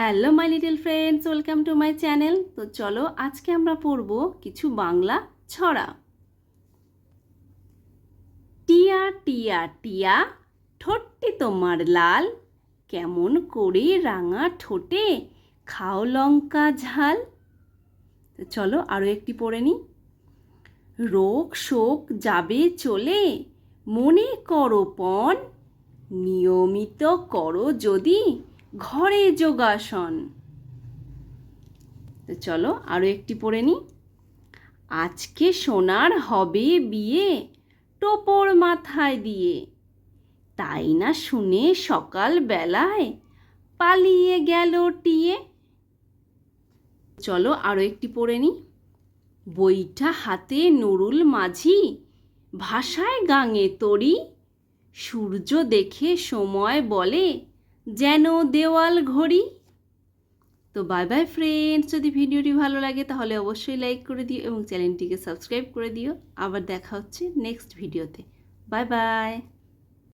Hello my little friends welcome to my channel তো চলো, আজকে আমরা পড়ব কিছু বাংলা ছড়া। টিয়া টিয়া টিয়া ঠোঁটটি তোমার লাল, কেমন করে রাঙা ঠোঁটে খাও লঙ্কা ঝাল। তো চলো আরও একটি পড়ে নিই রোগ শোক যাবে চলে, মনে করো পণ, নিয়মিত করো যদি ঘরে যোগাসন। তো চলো আরও একটি পড়ে নিই আজকে সোনার হবে বিয়ে টোপর মাথায় দিয়ে। তাই না শুনে সকাল বেলায় পালিয়ে গেল টিয়ে? চলো আরও একটি পড়ে নিই বইটা হাতে নুরুল মাঝি, ভাষায় গাঙে তরি। সূর্য দেখে সময় বলে যেন দেওয়াল ঘড়ি। তো বাই বাই ফ্রেন্ডস যদি ভিডিওটি ভালো লাগে তাহলে অবশ্যই লাইক করে দিও এবং চ্যানেলটিকে সাবস্ক্রাইব করে দিও। আবার দেখা হচ্ছে নেক্সট ভিডিওতে বাই বাই